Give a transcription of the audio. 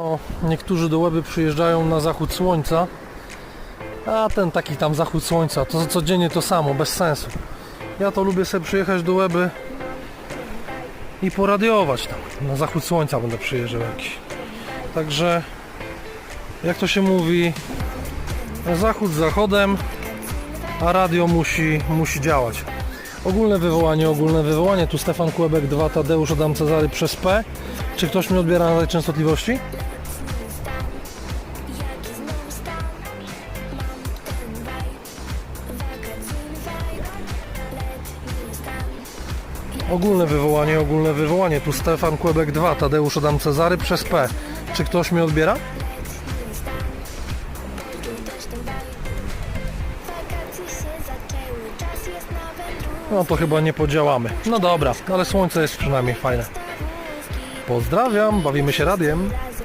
O, niektórzy do Łeby przyjeżdżają na zachód słońca, a ten taki tam zachód słońca, to codziennie to samo, bez sensu. Ja to lubię sobie przyjechać do Łeby i poradiować tam. Na zachód słońca będę przyjeżdżał jakiś. Także, jak to się mówi, zachód zachodem, a radio musi, musi działać. Ogólne wywołanie, ogólne wywołanie. Tu Stefan Kłebek 2, Tadeusz Adam Cezary przez P. Czy ktoś mnie odbiera na tej częstotliwości? Ogólne wywołanie, ogólne wywołanie. Tu Stefan Kłebek 2, Tadeusz Adam Cezary przez P. Czy ktoś mnie odbiera? No to chyba nie podziałamy. No dobra, ale słońce jest przynajmniej fajne. Pozdrawiam, bawimy się radiem.